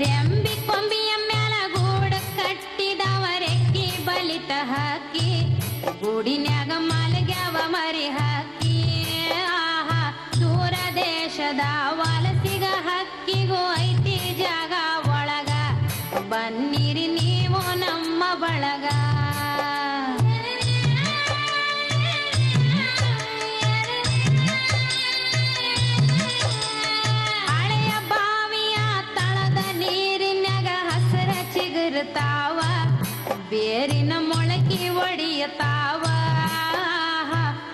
ರೆಂಬಿ ಮ್ಯಾಲ ಗೂಡ ಕಟ್ಟಿದವ ರೆಕ್ಕಿ ಬಲಿತ ಹಾಕಿ, ಗೂಡಿನ್ಯಾಗ ಮಲಗ್ಯಾವ ಮರಿ ಹಾಕಿ. ಆಹಾ ದೂರ ದೇಶದ ವಲಸಿಗ ಹಕ್ಕಿಗೂ ಐತಿ ಜಾಗ ಒಳಗ. ಬನ್ನಿರಿ ನೀವು ನಮ್ಮ ಬಳಗ. ಹಸರ ಚಿಗುರ್ತಾವ ಬೇರಿನ ಮೊಳಕಿ ಒಡಿಯತಾವ.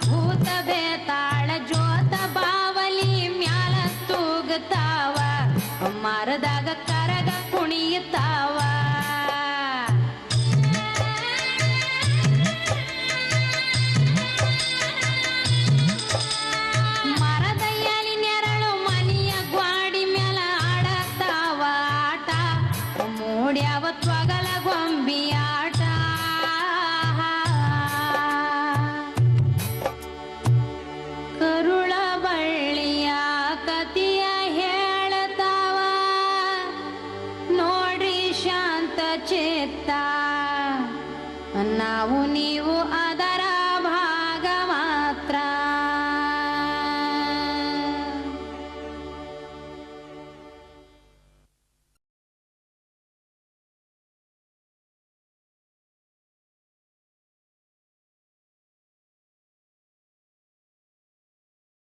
ಭೂತ ಬೇತಾಳ ಜೋತ ಬಾವಲಿ ಮ್ಯಾಲ ತೂಗುತ್ತಾವ ಮರದಾಗ ಕರಗ ಕುಣಿಯುತ್ತಾವ ಶಾಂತ ಚಿತ್ತ ನಾವು ನೀವು ಅದರ